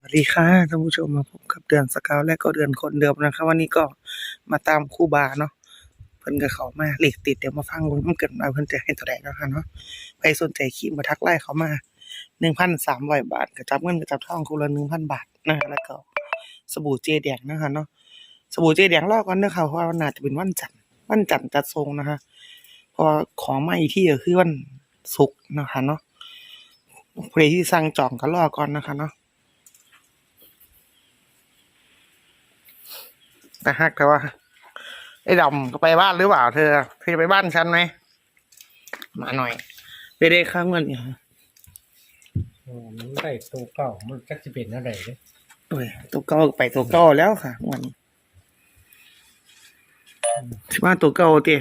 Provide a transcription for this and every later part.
สวัสดีค่ะท่านผู้ชมมาพบกับเดือนสกาวและก็เดือนคนเดิมนะคะวันนี้ก็มาตามคู่บาเนาะเพิ่นก็เขามาเหลขติดเดี๋ยวมาฟังมันเกิดมาเพิ่นจะให้เท่าไหร่เนะคะเนาะใครสนใจคีมมาทักไลน์เขามา1,300บาทก็จับเงินก็จับทองคนละ1,000บาทนะแล้วก็สบู่เจแดงนะคะเนาะสบู่เจแดงรอก่อนเด้อค่ะเพราะว่าน่าจะเป็นวันจันทร์วันจันทร์จัดส่งนะคะพอของมาอีกที่ก็คือวันศุกร์นะคะเนาะใครที่สั่งจองก็รอก่อนนะคะเนาะ แต่ฮักแต่ว่าไอ้ดำก็ไปบ้านหรือเปล่าเธอเธอจะไปบ้านฉันไหมมาหน่อย ไปได้ข้างเงินเนี่ยอ๋อมันได้ตัวเก่ามันก็จะเป็นอะไรเนี่ยโอ้ยตัวเก่าไปตัวเก่าแล้วค่ะวันนี้ที่บ้านตัวเก่าเตี้ย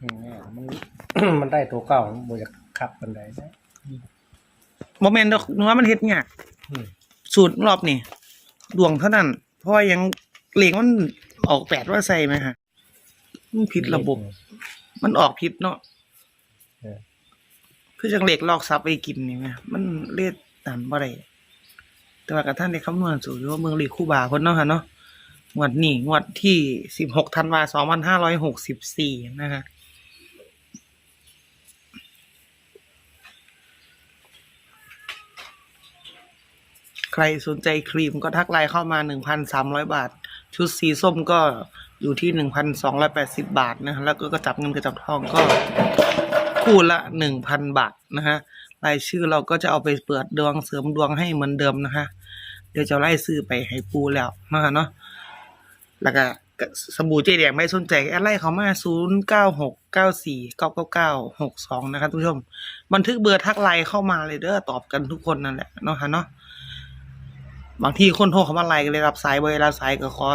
อืมมันมันได้ตัวเก่ามันบ่อยากขับกันไดนะโมเมนต์ดอกนัวามันเฮ็ดยากอืมสูตรรอบนี่ดวงเท่านั้นเพราะว่ายัง เหล็กมันออกแปดว่าใส่ไหมฮะมันผิดระบบ มันออกผิดเนาะเออคือจังเหล็กลอกซับไปกินนี่ไหมมันเลียดตามบ่ได้แต่ว่ากระท่านได้คำนวณสูตรอยู่ว่าเมืองลีคู่บาเพิ่นเนาะค่ะเนาะงวดนี้งวดที่สิบหกธันวาสองพันห้าร้อยหกสิบสี่นะฮะ ใครสนใจครีมก็ทักไลน์เข้ามาหนึ่งพันสามร้อยบาท ชุดสีส้มก็อยู่ที่หนึ่งพันสองร้อยแปดสิบาทนะฮะแล้วก็กระจับเงินกระจับทองก็คู่ละหนึ่งพันบาทนะฮะรายชื่อเราก็จะเอาไปเปิดดวงเสริมดวงให้เหมือนเดิมนะฮะเดี๋ยวจะไล่ซื้อไปให้ปูแล้วนะฮะเนาะแล้วก็สบู่เจแดงไม่สนใจแอดไล่เขามาศูนย์เก้าหกเก้าสี่เก้าเก้าเก้าหกสองนะครับทุกผู้ชม บันทึกเบอร์ทักไลน์เข้ามาเลยเด้อตอบกันทุกคนนั่นแหละเนาะฮะเนาะ บางทีคนโทรเข้ามาไลน์ก็เลยรับสายเบอร์รับสายก็ขอ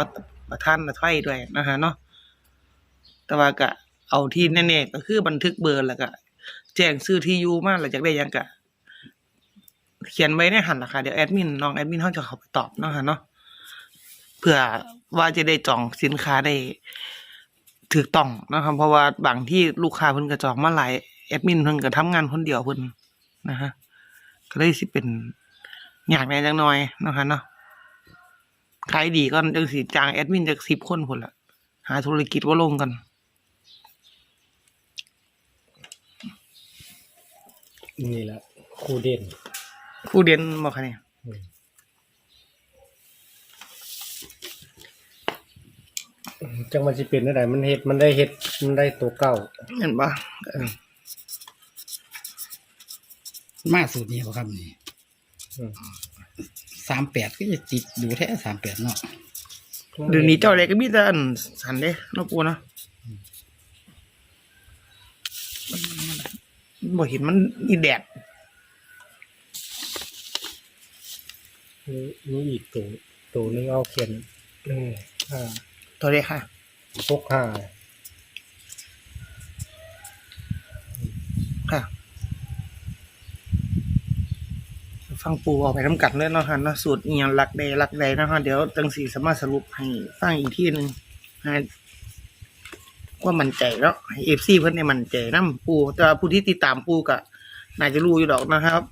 ประท่านมาไถ่ด้วยนะฮะเนาะแต่ว่าก็เอาที่แน่ๆก็คือบันทึกเบอร์แล้วก็แจ้งชื่อที่อยู่มาหลังจากได้ยังก็เขียนไว้ในหันราคาเดี๋ยวแอดมินน้องแอดมินเขาจะเข้าไปตอบเนาะฮะเนาะเพื่อว่าจะได้จองสินค้าได้ถูกต้องนะครับ เพราะว่าบางที่ลูกค้าเพิ่นก็จองมาหลายแอดมินเพิ่นก็ทำงานคนเดียวเพิ่นนะฮะก็เลยสิเป็น ยากแหน่จังน้อยเนาะฮะเนาะขายดีก็จังสิจ้างแอดมินจัก10คนพุ่นล่ะหาธุรกิจว่าลงกัน นี่แหละครูเด่นผู้เด่นบอกค่ะเนี่ยอืมจังมันจะเป็นอะไรมันเฮ็ดมันได้เฮ็ดมันได้ตัวเก่าเห็นปะเออมาสูตรนี้บ่ครับนี่อืม สามแปดก็จะติดดูแท้สามแปดเนาะเดี๋ยวนี้เจ้าอะไรก็มีแต่อันสันเด้เนาะปูเนาะมันบ่เห็นมันอีแดดนี่นี่อีกตัวตัวนึงเอาเขียนหนึ่งห้าตัวเด็กค่ะหกห้า ฟังปูออกไปทำกัดเลยเนาะค่ะเนาะสูตรเอียงหลักใดหลักใดนะคะเดี๋ยวจังสีสามารถสรุปให้ฟังอีกที่หนึ่งให้ว่ามันใจแล้วเอฟซีเพิ่นเนี่ยมันใจน้ำปูแต่ผู้ที่ติดตามปูก็น่าจะรู้อยู่ดอกนะครับ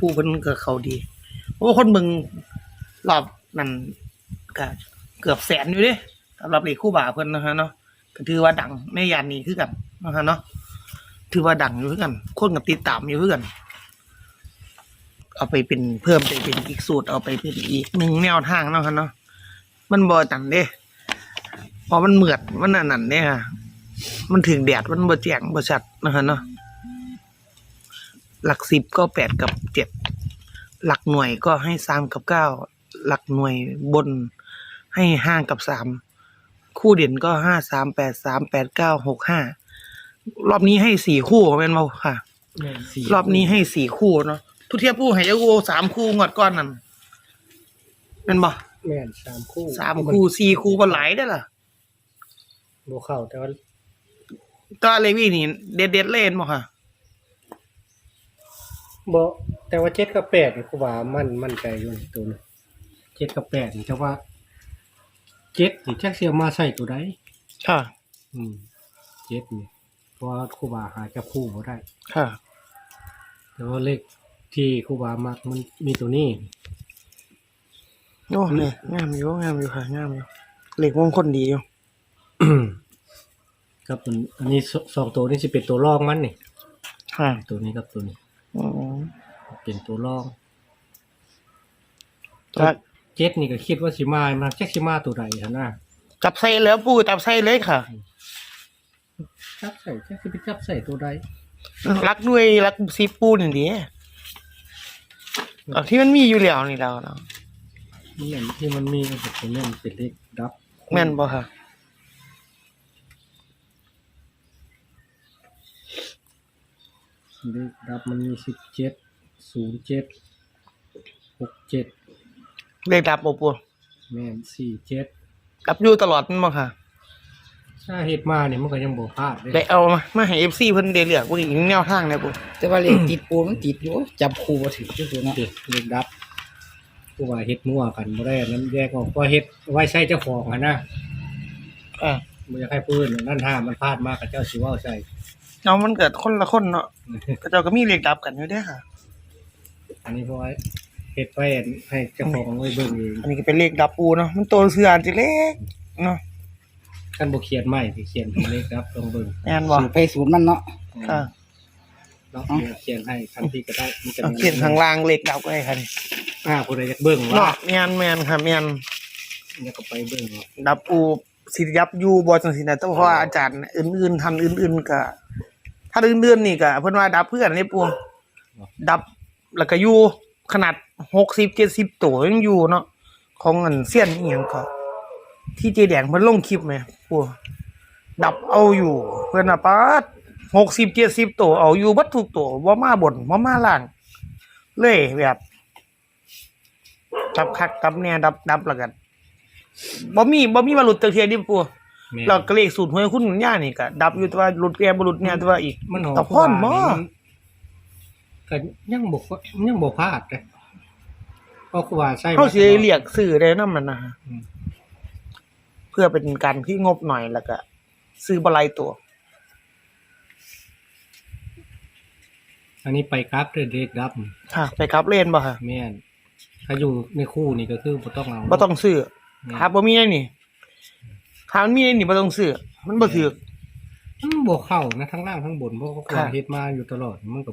ปูเพิ่นก็เขาดีเพราะว่าคนเบิ่งรอบนั่นก็เกือบแสนอยู่ด้สำหรับเลขคู่บ่าเพิ่นนะฮะเนาะก็ถือว่าดังในยานนี้คือกันนะฮะเนาะถือว่าดังอยู่คือกัน คนก็ติดตามอยู่คือกัน เอาไปเป็นเพิ่มไปเป็นอีกสูตรเอาไปเป็นอีกหนึ่งแนวทางเนาะครับเนาะมันบ่ตันเด้เพอมันเหมือดมันอันนั่นเนี่ยค่ะมันถึงแดดมันบ่แจ้งบ่ชัดนะฮะเนาะหลักสิบก็แปดกับเจ็ดหลักหน่วยก็ให้สามกับเก้าหลักหน่วยบนให้ห้ากับสามคู่เด่นก็ห้าสามแปดสามแปดเก้าหกห้ารอบนี้ให้สี่คู่แม่นบ่ค่ะสี่รอบนี้ให้สี่คู่เนาะ ทุกเทียบคู่ให้ยากูสามคู่งวดก้อนนั่นเป็นบ่แม่นสามคู่สามคู่สี่คู่ก็หลายได้อล่ะโบเข้าแต่ว่าตัวเลวี่นี่เด็ดเด็ดๆเล่นบ่ค่ะโบแต่ว่าเจ็ดกับแปดนี่ครูบามันมั่นใจอยู่ในตัวนึงเจ็ดกับแปดนี่แต่ว่าเจ็ดนี่แจ็คเสียมาใส่ตัวใดค่ะ อืมเจ็ดนี่เพราะว่าครูบาหาจับคู่บ่ได้ ค่ะ แต่ว่าเลข ที่ครูบามักมันมีตัวนี้โอ้เนี่ยงามอยู่งามอยู่ค่ะงามอยู่เหล็กมงคลดีอยู่ ครับอันอันนี้สสองตัวนี้จะเป็นตัวรองมันนี่ค่ะตัวนี้ครับตัวนี้อืมเป็นตัวรองจับเจ็ดนี่ก็คิดว่าสิมามาแจ็คสิมาตัวใดฮะนะจับใส่แล้วปูจับใส่เลยค่ะ จับใส่แจ็คสิไปจับใส่ตัวใดรักด้วยรักซีปูนี่ดิ เอาที่มันมีอยู่แล้วนี่เราเนาะนี่แหละที่มันมีก็เป็นเล่นเป็นเลขดับแม่นบ่ค่ะเลขดับมันมีสิบเจ็ดศูนย์เจ็ดหกเจ็ดเลขดับบ่ปูแม่นสี่เจ็ดดับอยู่ตลอดแมันบ่ค่ะ ถ้าเฮ็ดมาเนี่ยมันก็ยังบ่พลาดเลยได้เอามามาให้ FC เพิ่นได้เลือกบ่อีกแนวทางเลยปูแต่ว่าเลขติดปูมันติดอยู่จับคู่บ่ถึงที่สุดเนาะเด็กเลขดับผู้ว่าเฮ็ดมั่วกันบ่ได้อันนั้นแยกออกก็เฮ็ดไว้ใช้เจ้าของอะนะอ่าบ่อยากให้ปืนนั่นถ้ามันพลาดมากกับเจ้าสิเว้าใช่เอามันเกิดคนละคนเนาะก็เจ้าก็มีเลขดับกันอยู่เด้อค่ะ อันนี้เพราะว่าเฮ็ดไว้ให้เจ้าของไว้เบิ่งเองอันนี้ก็เป็นเลขดับปูเนาะมันโตเสืออันจิเล็กเนาะ คันบ่เขียนใหม่สิเขียนเป็นเลขดับต้องเบิ่งแม่นบ่สูตรไปสูตรมันเนาะค่ะเนาะเขียนให้ทันทีก็ได้มันจะเอาเขียนข้างล่างเลขดับก็ได้ค่ะนี่อ่าผู้ใดอยากเบิ่งเนาะว่าแม่นแม่นค่ะแม่นอยากก็ไปเบิ่งว่าดับปูสิยับอยู่บ่จังซี่นะแต่เพราะว่าอาจารย์อื่นๆทำอื่น ๆก็ถ้าอื่นๆนี่ก็เพิ่นว่าดับเพื่อนนี่ปูดับแล้วก็อยู่ขนาด60 70ตัวยังอยู่เนาะของอันเสี้ยนอีหยังก็ ที่เจแดงเพิ่นลงคลิปแหมปูดับเอาอยู่เพิ่นน่ะปาด60 70ตัวเอาอยู่บัดทุกตัวบ่มาบนบ่มาล่าง เลยแบบดับคักดับแน่ดับดับแล้วกันบ่มีบ่มีมาหลุดตะเทียดิปูแม่นเราก็เลขสูตรหวยคุณย่านี่ก็ดับอยู่แต่ว่าหลุดแกบ่หลุดเนี่ยแต่ว่าอีกมันหอตะพอนบ่ก็ยังบ่ยังบ่พลาดเลยเพราะว่าใช่เฮาสิได้เรียกซื้อได้นำนั่นนะฮะอืม เพื่อเป็นการที่งบหน่อยแล้วก็ ซื้อบ่หลายตัว อันนี้ไปกราฟเด้อเลขดับค่ะ ไปครับเล่นบ่ค่ะแม่นถ้าอยู่ในคู่นี่ก็คือบ่ต้องเอาบ่ต้องซื้อแม่นครับบ่มีในนี่ถ้ามันมีในนี่บ่ต้องซื้อมันบ่ถูกมันบ่เข้านะทั้งล่างทั้งบนเพราะว่าค่ะเฮ็ดมาอยู่ตลอดมันก็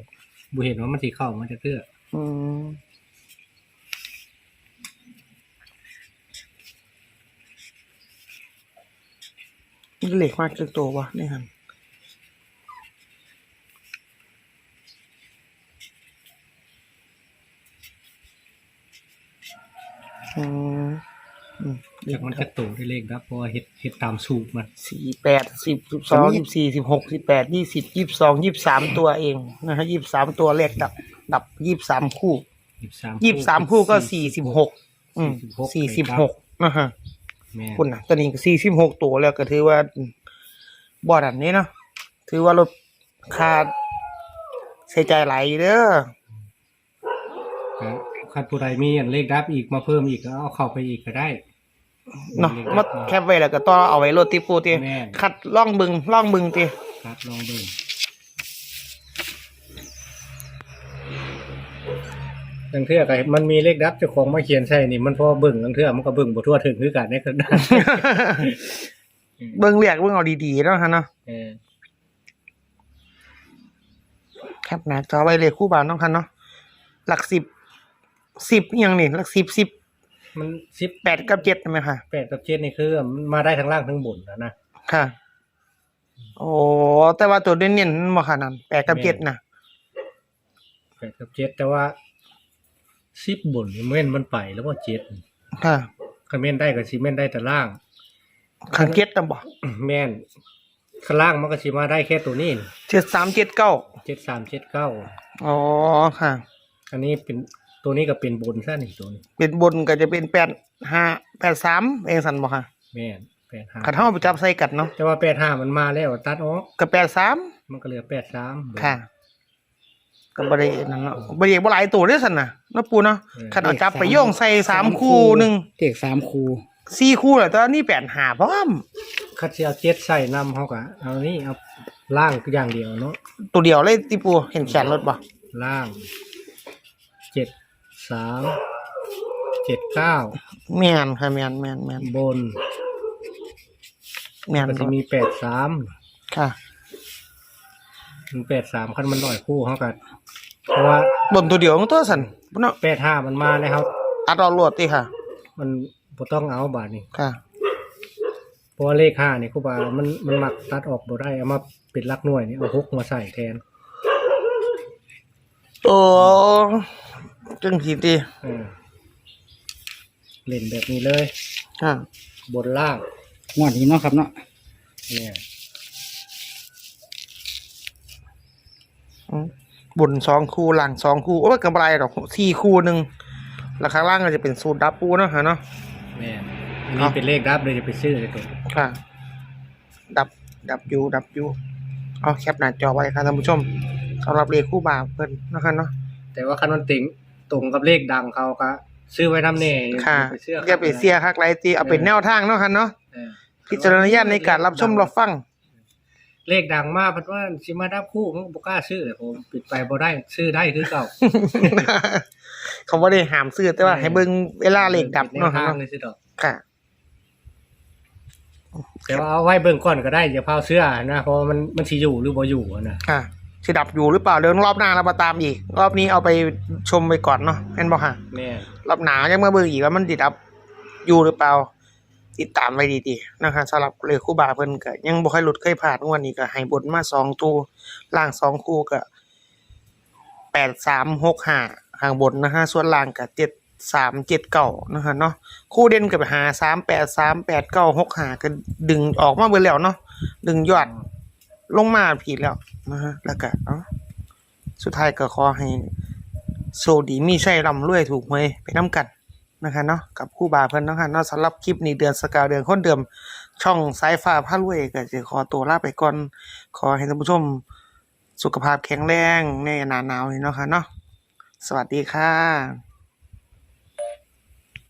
บ่เห็นว่ามันสิเข้ามันจะเตื้ออืม นี่เหล็กมากจักตัววะนี่ครับอืมอืมจากมันจะโตได้เลขดับเพราะว่าเฮ็ดเฮ็ดตามสูตรมันสี่แปดสิบสิบสองสิบสี่สิบหกสิบแปดยี่สิบยี่สิบสองยี่สิบสามตัวเองนะฮะยี่สิบสามตัวเลขดับ ดับยี่สิบสามคู่23ยี่สิบสามคู่ก็สี่สิบหกอืมสี่สิบหกนะฮะ แม่น คุณนะตอนนี้สี่สิบหกตัวแล้วก็ถือว่าบอดอันนี้เนาะถือว่าลดค่าใช้จ่ายหลายอยู่เด้อก็คันผู้ใดมีอันเลขดับอีกมาเพิ่มอีกก็เอาเข้าไปอีกก็ได้เนาะลขมาดับแคปไว้แล้วก็ต่อเอาไว้รถติปูตีแม่นคัดล่องบึงล่องบึงตีครับลองเบิ่ง ลังเทื่อก็มันมีเลขดับเจ้าของมาเขียนใช่นี่มันพอเบิ่งลังเทื่อมันก็เบิ่งบ่ทั่วถึงคือกันในคือนั้นเบิ่งเรียกเบิ่งเอาดีๆเนาะฮะเนาะเออแคปหนะจอไว้เลยคู่บ่าวน้องคันเนาะหลักสิบสิบอหยังนี่หลักสิบสิบมันสิบแปดกับเจ็ดใช่ไหมคะแปดกับเจ็ดนี่คือมันมาได้ทั้งล่างทั้งบนนะนะค่ะ โอ้แต่ว่าตัวเด่นๆมันบ่ขนาดนั้นแปดกับเจ็ดนะแปดกับเจ็ดแต่ว่า สิบบนนี่เม่นมันไปแล้วว่าเจ็ดค่ะคันเม่นได้ก็สิเม่นได้แต่ล่างขันเจ็ดนะบ่แม่นข้างล่างมันก็สิมาได้แค่ตัวนี้เจ็ดสามเจ็ดเก้าเจ็ดสามเจ็ดเก้าอ๋อค่ะ อันนี้เป็นตัวนี้ก็เป็นบนซะนี่ตัวนี้เป็นบนก็จะเป็นแปดห้าแปดสามเองสันบ่ค่ะแม่นแปดห้าขันเท่าไปจับใส่กัดเนาะแต่ว่าแปดห้ามันมาแล้วตัดออกก็แปดสามมันก็เหลือแปดสามค่ะ ก็บรินั่นเนาะบริเอกบ่หลายตัวเด้อสันน่ะเนาะปูเนาะขันเอาจับไปโยงใส่สามคู่หนึ่งเลขสามคู่สี่คู่แหละแต่ว่านี่แปดหาพร้อมคัดสิเอาเจ็ดใส่นำเขาก็เอานี่เอาล่างอย่างเดียวเนาะตัวเดียวเลยติปูเห็นแขนรถบ่ล่างเจ็ดสามเเจ็ดเก้าแม่นค่ะแม่นแม่นแม่นบนแม่นก็จะมีแปดสามค่ะมันแปดสามคันมันร้อยคู่เขากัน เพราะว่าบนตัวเดียวของตัวสันบ่เนาะแปดห้ามันมาแล้วครับ อัดเอารวดติค่ะ มันบ่ต้องเอาบาทนี่ค่ะ เพราะว่าเลขห้านี่ครูบามันมันมักตัดออกบ่ได้เอามาเป็นหลักหน่วยนี่เอาหกมาใส่แทนโอ้จังสิติเออเล่นแบบนี้เลย ค่ะ บนล่างงวดนี้เนาะครับเนาะเนี่ยอืม บนสองคู่หลังสองคู่โอ้ยกำไรดอกสี่คู่หนึ่งแล้วข้างล่างก็จะเป็นสูตรดับปูเนาะฮะเนาะแม่นอันนี้เป็นเลขดับเลยจะไปซื้อเลยตัวค่ะ ดับดับยูดับยูเอาแคปหน้าจอไว้ค่ะท่านผู้ชมสำหรับเลขคู่บ่าวเพิ่นนะคะเนาะแต่ว่าคันมันติงตรงกับเลขดังเขาก็ซื้อไว้ทำแน่ค่ะไปซื้ออย่าไปเสียคักไรตีเอาเป็นแนวทางเนาะค่ะเนาะเออ พิจารณญาณในการรับชมรับฟัง เลขดังมากเพราะว่าสิมาดับคู่มันบ่กล้าซื้อเลยผมปิดไปบ่ได้ซื้อได้คือเก่าเขาบ่ได้ห้ามซื้อแต่ว่าให้เบิ่งเวลาเลขดับปิเนาะแวทาค่ะงเนาะเลยสิดอก ค่ะ แต่ว่าเอาไว้เบิ่งก่อนก็ได้อย่าพาเสื้อนะเพราะว่ามันมันสิอยู่หรือบ่อยู่อะนะค่ะสิดับอยู่หรือเปล่าเดี๋ยวรอบหน้าเรามาตามอีก รอบนี้เอาไปชมไปก่อนเนาะเห็นบ่ค่ะ แม่รอบหนายังมาเบิ่งอีกว่ามันติดดับอยู่หรือเปล่า ติดตามไว้ดีๆนะคะสำหรับเลยคู่บาเพิ่นก็ยังบ่ค่อยหลุดเคยผ่านงวดนี้ก็ให้บนมาสองตัวล่างสองคู่ก็แปดสามหกห้าข้างบนนะฮะส่วนล่างก็เจ็ดสามเจ็ดเก้านะคะเนาะคู่เด่นก็ไปหาสามแปดสามแปดเก้าหกห้าก็ดึงออกมาเบิ่แล้วเนาะดึงยอดลงมาผิดแล้วนะฮะแล้วก็เอ้าสุดท้ายก็ขอให้โซดีมีใช่ร่ำรวยถูกไหวยไปน้ำกัน นะคะเนาะกับคู่บาเพื่อนเนาะค่ะเนาะสำหรับคลิปนี้เดือนสกาวเดือนคนเดิมช่องสายฟ้าพารวยก็จะขอตัวลาไปก่อน ขอให้ท่านผู้ชมสุขภาพแข็งแรงในหนาหนาวนี้เนาะค่ะเนาะสวัสดีค่ะ